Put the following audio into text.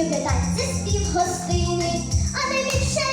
спів'ятать, це спів гостини, а не більше.